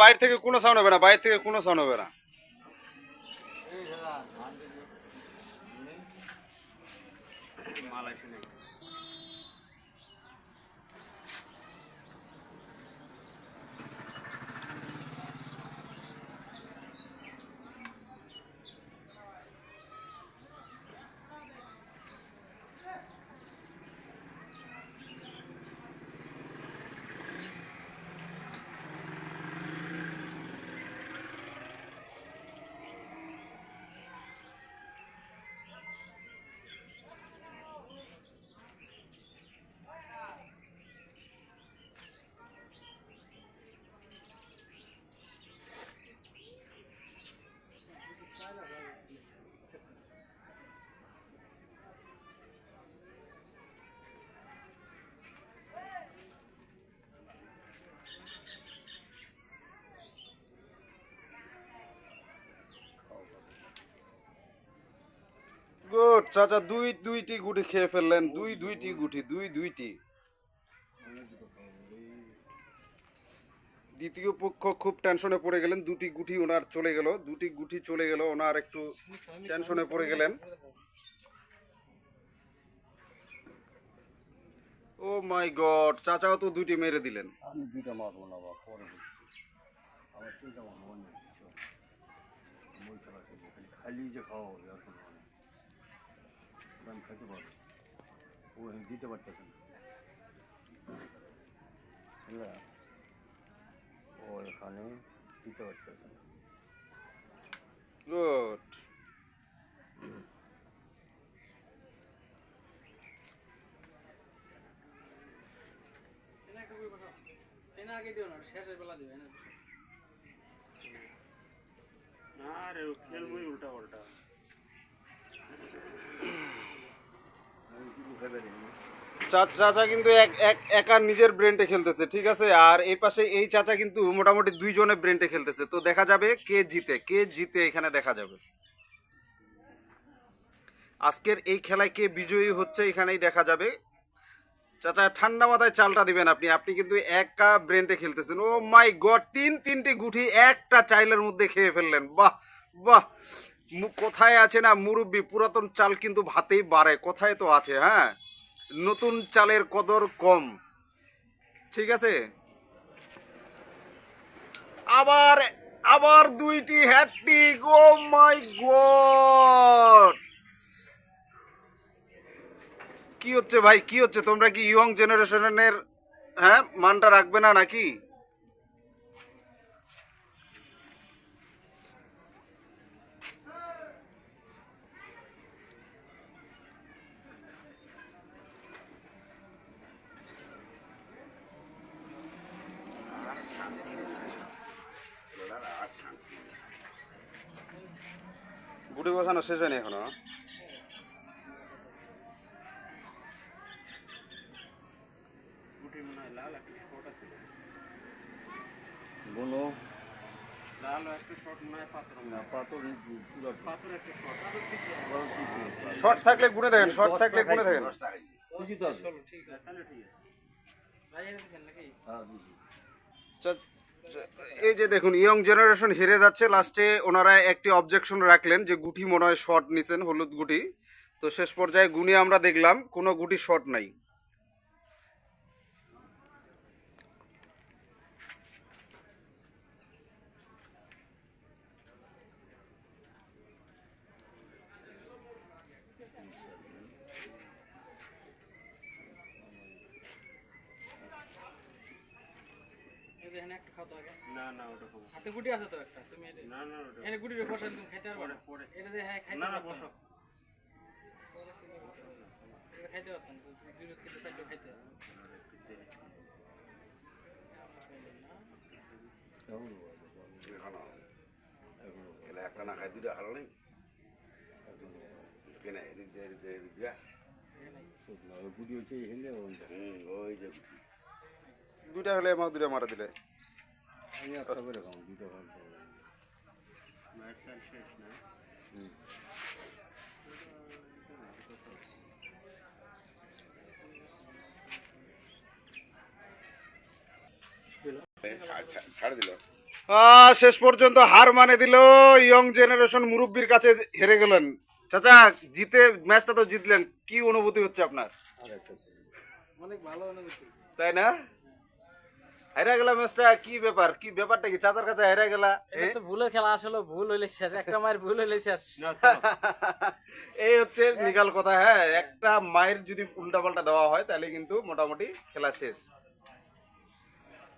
বাইরে থেকে কোনো সাউন্ড হবে না বাইরে থেকে কোনো সাউন্ড হবে না। গুড চাচা, দুই, দুইটি গুটি খেয়ে ফেললেন। দুই, দুইটি গুটি, দুই, দুইটি। দ্বিতীয় পক্ষ খুব টেনশনে পড়ে গেলেন। দুটি গুটি ওনার চলে গেল। দুটি গুটি চলে গেল, ওনার একটু টেনশনে পড়ে গেলেন। ও মাই গড, চাচাও তো দুইটি মেরে দিলেন। আমি খেলা যে খাওয়া আমি খেতে পারব ও দিতে পারতেছে না? ও এখানে দিতে পারতেছে না। গুড আগে দিও না শেষের বেলা দিবে না রে ও খেলবই উল্টা পাল্টা আমি কিছু ভেবে নিই চা- চাচা কিন্তু এক এক একার নিজের ব্রেনটে খেলতেছে, ঠিক আছে? আর এই পাশে এই চাচা কিন্তু মোটামুটি দুইজনে ব্রেনটে খেলতেছে। তো দেখা যাবে কে জিতে কে জিতে এখানে দেখা যাবে। আজকের এই খেলায় কে বিজয়ী হচ্ছে এখানেই দেখা যাবে। চাচা, ঠান্ডা মাথায় চালটা দিবেন আপনি। আপনি কিন্তু একা ব্রেনটে খেলতেছেন। ও মাই গড, তিন, তিনটি গুটি একটা চাইলের মধ্যে খেয়ে ফেললেন। বাহ বাহ। কোথায় আছে না, মুরব্বি, পুরাতন চাল কিন্তু ভাতেই বাড়ে, কোথায় তো আছে হ্যাঁ? নতুন চালের কদর কম। ঠিক আছে? আবার আবার দুইটি হ্যাট্রিক ও মাই গড! কি হচ্ছে ভাই, কি হচ্ছে? তোমরা কি ইয়ং জেনারেশনের হ্যাঁ মানটা রাখবে না নাকি? গুটি বসানো শেষ হয়নি এখনও? গুটি লাল একটা শট আছে। বলো শর্ট থাকলে গুনে দেখেন শর্ট থাকলে গুনে দেখেন। ঠিক আছে এই যে দেখুন ইয়ং জেনারেশন হেরে যাচ্ছে। লাস্টে ওনারা একটি অবজেকশন রাখলেন যে গুটি মনে হয় শর্ট নিছেন, হলুদ গুটি। তো শেষ পর্যায়ে গুনি আমরা দেখলাম, কোনো গুটি শর্ট নাই এই আগে? না না ওটা খাব। হাতে গুটি আছে তো একটা তুমি না না ওটা এনে গুটি বসাই তুমি খাইতে পারবে পরে। এটা দিয়ে হ্যাঁ খাইতে না না বসো এটা খাইতে পারতাম তুমি দুই তিনটে চারটে খাইতে একটা না খাই দুটা ভালো নেই। কেন এদিক দিয়ে এদিক দিয়ে এদিক দিয়ে। গুটি হচ্ছে ওই যে দুইটা হলে আমার দুইটা মারা দিলে। আমি একটা করে খাব দুটো খাব মায়ের সাল শেষ না আচ্ছা দিল শেষ পর্যন্ত হার মানে দিল ইয়ং জেনারেশন মুরব্বীর কাছে হেরে গেলেন। চাচা জিতে ম্যাচটা তো জিতলেন। কি অনুভূতি হচ্ছে আপনার? অনেক ভালো অনুভূতি। তাই না? হেরে গেলাম ম্যাচটা কি ব্যাপার? কি ব্যাপারটা কি? চাচার কাছে হেরা গেলা? এটা তো ভুলের খেলা আসলে ভুল হইলে শেষ একটা মায়ের ভুল হইলে শেষ। এই হচ্ছে নিকাল কথা হ্যাঁ একটা মায়ের যদি উল্টা পাল্টা দেওয়া হয় তাহলে কিন্তু মোটামুটি খেলা শেষ।